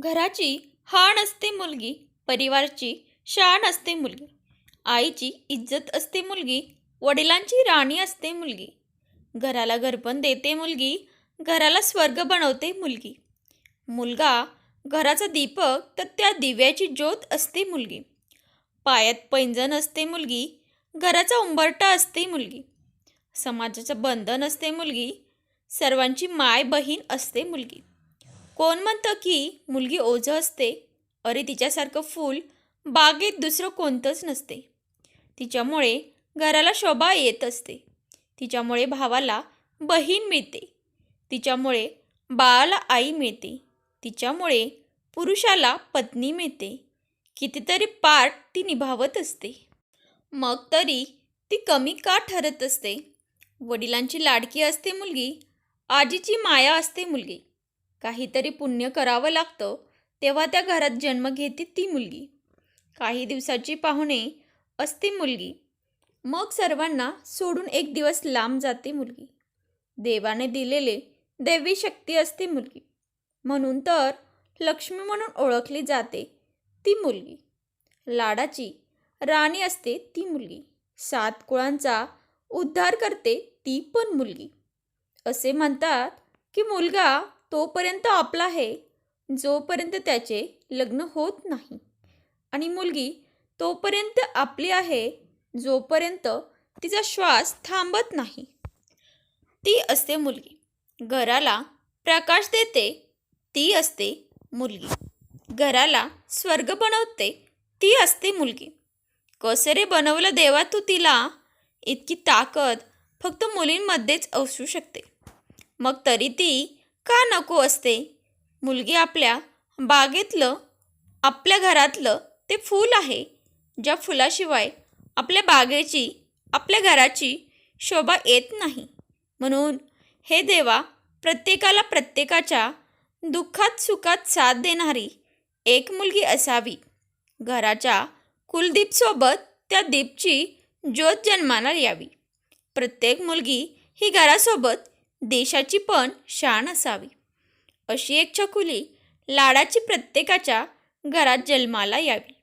घराची हाण असते मुलगी परिवारची शान असते मुलगी आईची इज्जत असते मुलगी वडिलांची राणी असते मुलगी. घराला घरपण देते मुलगी घराला स्वर्ग बनवते मुलगी. मुलगा घराचा दीपक तर त्या दिव्याची ज्योत असते मुलगी. पायात पैंजण असते मुलगी घराचा उंबरटा असते मुलगी. समाजाचं बंधन असते मुलगी सर्वांची माय बहीण असते मुलगी. कोण म्हणतं की मुलगी ओझं असते? अरे तिच्यासारखं फूल बागेत दुसरं कोणतंच नसते. तिच्यामुळे घराला शोभा येत असते. तिच्यामुळे भावाला बहीण मिळते. तिच्यामुळे बाळाला आई मिळते. तिच्यामुळे पुरुषाला पत्नी मिळते. कितीतरी पाठ ती निभावत असते. मग तरी ती कमी का ठरत असते? वडिलांची लाडकी असते मुलगी आजीची माया असते मुलगी. काहीतरी पुण्य करावं लागतं तेव्हा त्या घरात जन्म घेते ती मुलगी. काही दिवसाची पाहुणे असते मुलगी. मग सर्वांना सोडून एक दिवस लांब जाते मुलगी. देवाने दिलेले दैवी शक्ती असते मुलगी. म्हणून तर लक्ष्मी म्हणून ओळखली जाते ती मुलगी. लाडाची राणी असते ती मुलगी. सात कुळांचा उद्धार करते ती पण मुलगी. असे म्हणतात की मुलगा तोपर्यंत आपला आहे जोपर्यंत त्याचे लग्न होत नाही. आणि मुलगी तोपर्यंत आपली आहे जोपर्यंत तिचा श्वास थांबत नाही. ती असते मुलगी. घराला प्रकाश देते ती असते मुलगी. घराला स्वर्ग बनवते ती असते मुलगी. कसे रे बनवलं देवा तू तिला इतकी ताकद फक्त मुलींमध्येच असू शकते. मग तरी ती का नको असते? मुलगी आपल्या बागेतलं आपल्या घरातलं ते फूल आहे ज्या फुलाशिवाय आपल्या बागेची आपल्या घराची शोभा येत नाही. म्हणून हे देवा प्रत्येकाला प्रत्येकाच्या दुःखात सुखात साथ देणारी एक मुलगी असावी. घराच्या कुलदीपसोबत त्या दीपची ज्योत जन्माला यावी. प्रत्येक मुलगी ही घरासोबत देशाची पण शान असावी. अशी एक छकुली लाडाची प्रत्येकाच्या घरात जन्माला यावी.